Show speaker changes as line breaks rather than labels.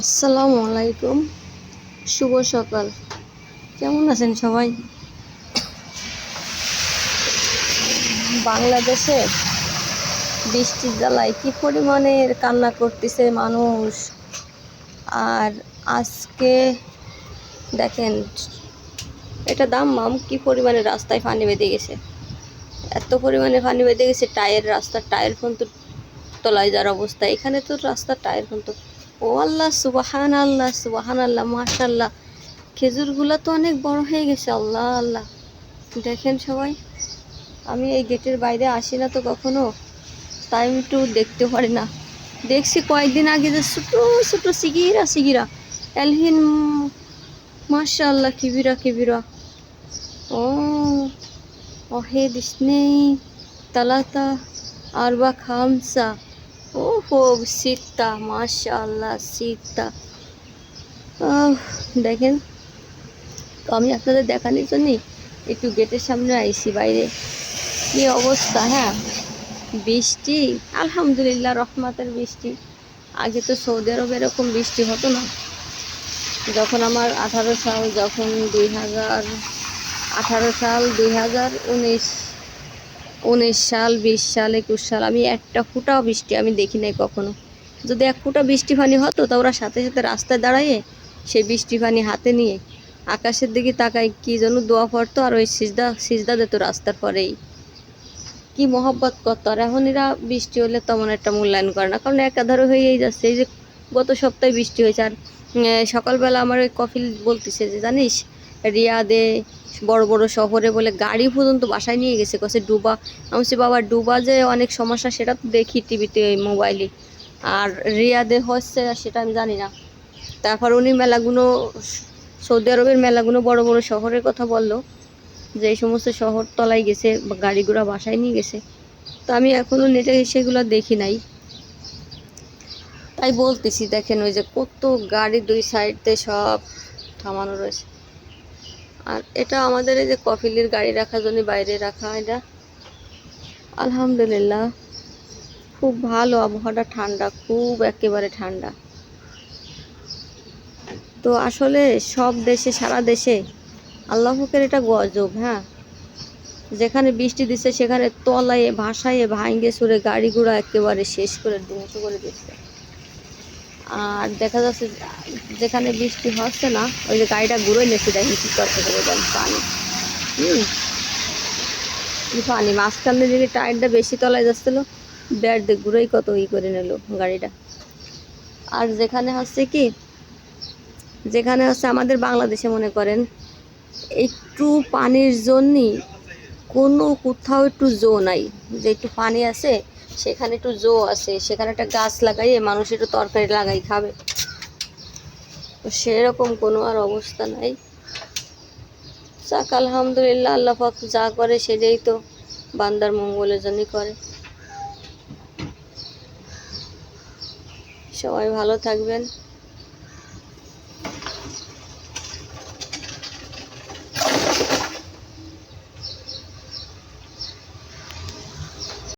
আসসালামু আলাইকুম। শুভ সকাল। কেমন আছেন সবাই? বাংলাদেশে বৃষ্টির জ্বালায় কি পরিমাণের কান্না করতেছে মানুষ? আর আজকে দেখেন, এটা দাম মাম, কি পরিমাণে রাস্তায় পানি বেঁধে গেছে। এত পরিমাণে পানি বেঁধে গেছে, টায়ার রাস্তার টায়ার পর্যন্ত তলায় যার অবস্থা। এখানে তো রাস্তার টায়ার পর্যন্ত ও আল্লাহ সুবাহান আল্লাহ সুবাহান আল্লাহ মাশাল্লাহ খেজুরগুলো তো অনেক বড় হয়ে গেছে, আল্লাহ আল্লাহ। দেখেন সবাই, আমি এই গেটের বাইরে আসি না তো কখনো। তাই আমি একটু দেখতে পারি না। দেখছি কয়েকদিন আগে যে ছোটো ছোটো সিগিরা সিগিরা। এলহিন মাশাল্লাহ কিবিরা কিবিরা। ও ওহেদ ইসনেই, তালাতা, আরবা খামসা। ওহো শীতটা মাশাল্লাহ আহ, দেখেন তো আমি আপনাদের দেখানোর জন্যই একটু গেটের সামনে আইছি বাইরে। কি অবস্থা হ্যাঁ? বৃষ্টি? আলহামদুলিল্লাহ রহমাতের বৃষ্টি। আগে তো সৌদি আরবে এরকম বৃষ্টি হতো না। যখন আমার আঠারো সাল যখন দুই হাজার আঠারো সাল দুই হাজার উনিশ উনিশ সাল, বিশ সাল, একুশ সাল, আমি একটা ফুটাও বৃষ্টি আমি দেখি নাই কখনো। যদি এক ফুটা বৃষ্টি পানি হতো, তা ওরা সাথে সাথে রাস্তায় দাঁড়াইয়ে সেই বৃষ্টি পানি হাতে নিয়ে আকাশের দিকে তাকায়, কি যেন দোয়া পড়তো, আর ওই সিজদা সিজদা দিত রাস্তার পরেই। কি মহব্বত করতো, আর এখন এরা বৃষ্টি হলে তেমন একটা মূল্যায়ন করে না, কারণ একাধারে হয়েই যাচ্ছে। এই যে গত সপ্তাহে বৃষ্টি হয়েছে, আর সকালবেলা আমার ওই কফিল বলতেছে যে, জানিস, রিয়াদে বড় বড় শহরে বলে গাড়ি পর্যন্ত বাসায় নিয়ে গেছে। কছে ডুবা। আমি বাবা, ডুবা যে অনেক সমস্যা, সেটা তো দেখি টিভিতে মোবাইলে আর রিয়াদে হচ্ছে সেটা আমি জানি না। তারপর উনি মেলাগুলো সৌদি আরবের মেলাগুলো বড় বড় শহরের কথা বলল, যে এই সমস্ত শহর তলায় গেছে, বা গাড়ি ঘোড়া বাসায় নিয়ে গেছে। তো আমি এখনও নেটে সেগুলো দেখি নাই। তাই বলতেছি, দেখেন ওই যে কত গাড়ি দুই সাইডতে সব থামানো রয়েছে। আর এটা আমাদের এই যে কফিলের গাড়ি রাখার জন্য বাইরে রাখা, এটা আলহামদুলিল্লাহ খুব ভালো আবহাওয়াটা ঠান্ডা, খুব একেবারে ঠান্ডা। তো আসলে সব দেশে, সারা দেশে আল্লাহকের এটা গজব হ্যাঁ? যেখানে বৃষ্টি দিচ্ছে সেখানে তলায় ভাসায় ভাঙ্গে সুরে গাড়ি ঘোড়া একেবারে শেষ করে ধ্বংস করে দিচ্ছে আর দেখা যাচ্ছে যেখানে বৃষ্টি হচ্ছে না, ওই যে গাড়িটা ঘুরে নিচ্ছে দেখেন কি করতে করে দেন পানি। হুম। পানি? মাঝখানে দিকে টায়ারটা বেশি তলায় যাচ্ছিল, ব্যাট দিয়ে ঘুরেই কত ই করে নিল গাড়িটা। আর যেখানে হচ্ছে কি, যেখানে হচ্ছে আমাদের বাংলাদেশে মনে করেন, একটু পানির জন্যই কোনো কোথাও একটু জো নাই। যে একটু পানি আছে সেখানে একটু জো আছে, সেখানে একটা গাছ লাগাইয়ে মানুষ একটু তরকারি লাগাই খাবে। সেরকম কোনো আর অবস্থা নাই। যাক, আলহামদুলিল্লাহ, আল্লাহ পাক যা করে সেটাই তো বান্দার মঙ্গলের জন্যই করে। সবাই ভালো থাকবেন।